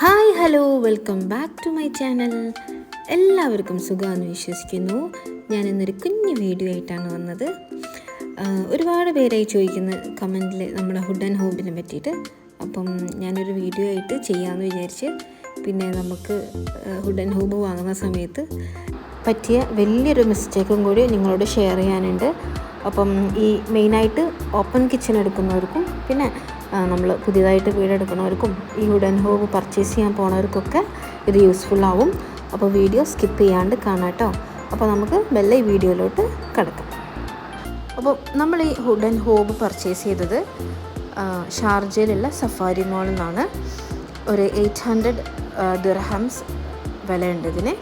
Hi hello welcome back to my channel. എല്ലാവർക്കും സുഖമാണെന്ന് വിശ്വസിക്കുന്നു. ഞാൻ ഇന്നൊരു കുഞ്ഞു വീഡിയോ ആയിട്ടാണ് വന്നത്. ഒരുപാട് പേരായി ചോദിക്കുന്ന കമന്റിൽ നമ്മുടെ ഹുഡ് ആൻഡ് ഹോബിനെ പറ്റിയിട്ട്. അപ്പം ഞാനൊരു വീഡിയോ ആയിട്ട് ചെയ്യാമെന്ന് വിചാരിച്ച് പിന്നെ നമുക്ക് ഹുഡ് ആൻഡ് ഹോബ് വാങ്ങുന്ന സമയത്ത് പറ്റിയ വലിയൊരു മിസ്റ്റേക്കും കൂടി നിങ്ങളോട് ഷെയർ ചെയ്യാനുണ്ട്. അപ്പം ഈ മെയിനായിട്ട് ഓപ്പൺ കിച്ചൺ എടുക്കുന്നവർക്കും പിന്നെ നമ്മൾ പുതിയതായിട്ട് വീടെടുക്കുന്നവർക്കും ഈ വുഡൻ ഹോബ് പർച്ചേസ് ചെയ്യാൻ പോണവർക്കൊക്കെ ഇത് യൂസ്ഫുൾ ആവും. അപ്പോൾ വീഡിയോ സ്കിപ്പ് ചെയ്യാണ്ട് കാണാം കേട്ടോ അപ്പോൾ നമുക്ക് മെല്ലെ ഈ വീഡിയോയിലോട്ട് കിടക്കാം. അപ്പോൾ നമ്മൾ ഈ വുഡൻ ഹോബ് പർച്ചേസ് ചെയ്തത് ഷാർജയിലുള്ള സഫാരി മോളിൽ നിന്നാണ് ഒരു എയ്റ്റ് ഹൺഡ്രഡ് ദിർഹംസ് വിലയുണ്ട് ഇതിന്.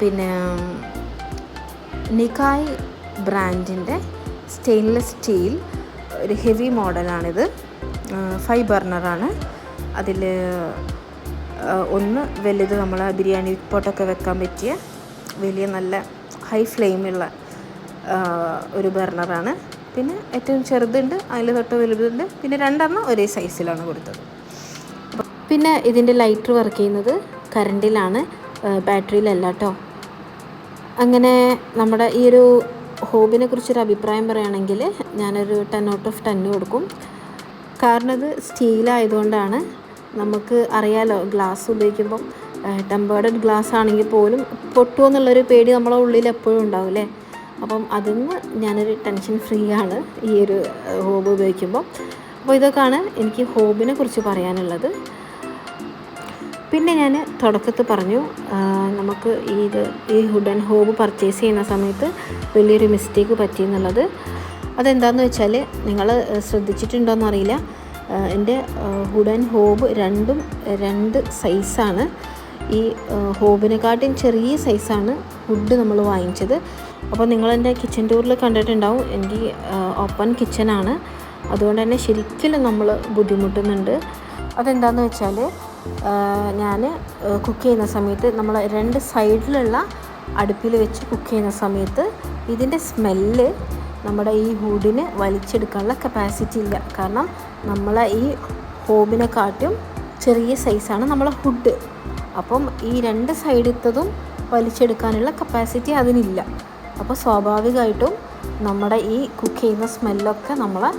പിന്നെ നിക്കായ് ബ്രാൻഡിന്റെ സ്റ്റെയിൻലെസ് സ്റ്റീൽ ഒരു ഹെവി മോഡലാണിത് ഫൈവ് ബർണറാണ് അതിൽ ഒന്ന് വലുത് നമ്മൾ ബിരിയാണി പോട്ടൊക്കെ വെക്കാൻ പറ്റിയ വലിയ നല്ല ഹൈ ഫ്ലെയിമുള്ള ഒരു ബർണറാണ് പിന്നെ ഏറ്റവും ചെറുതുണ്ട് അതിൽ തൊട്ട് വലുതുണ്ട്. പിന്നെ രണ്ടെണ്ണം ഒരേ സൈസിലാണ് കൊടുത്തത്. പിന്നെ ഇതിന്റെ ലൈറ്റർ വർക്ക് ചെയ്യുന്നത് കറണ്ടിലാണ് ബാറ്ററിയിലല്ല കേട്ടോ അങ്ങനെ നമ്മുടെ ഈ ഒരു ഹോബിനെ കുറിച്ചൊരു അഭിപ്രായം പറയുകയാണെങ്കിൽ ഞാനൊരു ടെൻ ഔട്ട് ഓഫ് ടെൻ കൊടുക്കും. കാരണം ഇത് സ്റ്റീലായതുകൊണ്ടാണ് നമുക്ക് അറിയാലോ ഗ്ലാസ് ഉപയോഗിക്കുമ്പം ടെമ്പേർഡ് ഗ്ലാസ് ആണെങ്കിൽ പോലും പൊട്ടുമോ എന്നുള്ളൊരു പേടി നമ്മളെ ഉള്ളിൽ എപ്പോഴും ഉണ്ടാവും അല്ലേ? അപ്പം അതിൽ നിന്ന് ഞാനൊരു ടെൻഷൻ ഫ്രീ ആണ് ഈ ഒരു ഹോബ് ഉപയോഗിക്കുമ്പോൾ അപ്പോൾ ഇതൊക്കെയാണ് എനിക്ക് ഹോബിനെ കുറിച്ച് പറയാനുള്ളത്. പിന്നെ ഞാൻ തുടക്കത്തിൽ പറഞ്ഞു നമുക്ക് ഈ ഇത് ഈ ഹുഡ് ആൻഡ് ഹോബ് പർച്ചേസ് ചെയ്യുന്ന സമയത്ത് വലിയൊരു മിസ്റ്റേക്ക് പറ്റിയെന്നുള്ളത് അതെന്താണെന്ന് വെച്ചാൽ നിങ്ങൾ ശ്രദ്ധിച്ചിട്ടുണ്ടോയെന്ന് അറിയില്ല എന്റെ ഹുഡ് ആൻഡ് ഹോബ് രണ്ടും രണ്ട് സൈസാണ്. ഈ ഹോബിനെക്കാട്ടും ചെറിയ സൈസാണ് ഹുഡ് നമ്മൾ വാങ്ങിച്ചത്. അപ്പോൾ നിങ്ങളെന്റെ കിച്ചൺ ടൂറിൽ കണ്ടിട്ടുണ്ടാവും. എനിക്ക് ഓപ്പൺ കിച്ചനാണ് അതുകൊണ്ട് തന്നെ ശരിക്കും നമ്മൾ ബുദ്ധിമുട്ടുന്നുണ്ട്. അതെന്താണെന്ന് വെച്ചാൽ ഞാൻ കുക്ക് ചെയ്യുന്ന സമയത്ത് നമ്മൾ രണ്ട് സൈഡിലുള്ള അടുപ്പിൽ വെച്ച് കുക്ക് ചെയ്യുന്ന സമയത്ത് ഇതിന്റെ സ്മെല്ല് നമ്മുടെ ഈ ഹൂഡിന് വലിച്ചെടുക്കാനുള്ള കപ്പാസിറ്റി ഇല്ല. കാരണം നമ്മളെ ഈ ഹോബിനെക്കാട്ടും ചെറിയ സൈസാണ് നമ്മളെ ഹുഡ് അപ്പം ഈ രണ്ട് സൈഡിത്തതും വലിച്ചെടുക്കാനുള്ള കപ്പാസിറ്റി അതിനില്ല. അപ്പോൾ സ്വാഭാവികമായിട്ടും നമ്മുടെ ഈ കുക്ക് ചെയ്യുന്ന സ്മെല്ലൊക്കെ നമ്മളെ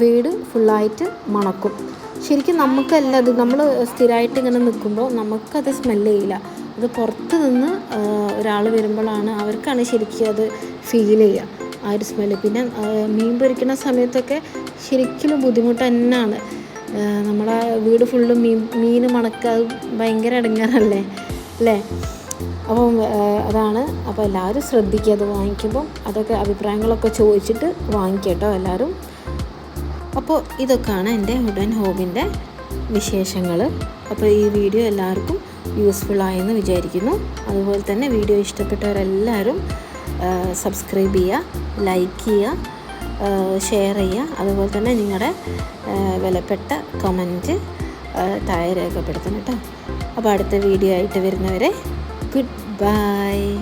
വീട് ഫുള്ളായിട്ട് മണക്കും. ശരിക്കും നമുക്കല്ല അത് നമ്മൾ സ്ഥിരമായിട്ട് ഇങ്ങനെ നിൽക്കുമ്പോൾ നമുക്കത് സ്മെല്ല് ചെയ്യില്ല. അത് പുറത്ത് നിന്ന് ഒരാൾ വരുമ്പോഴാണ് അവർക്കാണ് ശരിക്കും അത് ഫീൽ ചെയ്യുക. ആ ഒരു സ്മെല്ല് പിന്നെ മീൻ പൊരിക്കുന്ന സമയത്തൊക്കെ ശരിക്കും ബുദ്ധിമുട്ട് തന്നെയാണ് ആ, നമ്മളെ വീട് ഫുള്ള് മീൻ മീൻ മണക്കുക അത് ഭയങ്കര ഇടങ്ങാറല്ലേ? അല്ലേ? അപ്പം അതാണ്. അപ്പോൾ എല്ലാവരും ശ്രദ്ധിക്കുക. അത് വാങ്ങിക്കുമ്പം അതൊക്കെ അഭിപ്രായങ്ങളൊക്കെ ചോദിച്ചിട്ട് വാങ്ങിക്കുക കേട്ടോ എല്ലാവരും. അപ്പോൾ ഇതൊക്കെയാണ് എന്റെ ഹുഡൻ ഹോബിന്റെ വിശേഷങ്ങൾ. അപ്പോൾ ഈ വീഡിയോ എല്ലാവർക്കും യൂസ്ഫുൾ ആയെന്ന് വിചാരിക്കുന്നു. അതുപോലെ തന്നെ വീഡിയോ ഇഷ്ടപ്പെട്ടവരെല്ലാവരും സബ്സ്ക്രൈബ് ചെയ്യുക ലൈക്ക് ചെയ്യുക ഷെയർ ചെയ്യുക. അതുപോലെ തന്നെ നിങ്ങളുടെ വിലപ്പെട്ട കമന്റ് താഴെ രേഖപ്പെടുത്തണം കേട്ടോ. അപ്പോൾ അടുത്ത വീഡിയോ ആയിട്ട് വരുന്നവരെ ഗുഡ് ബൈ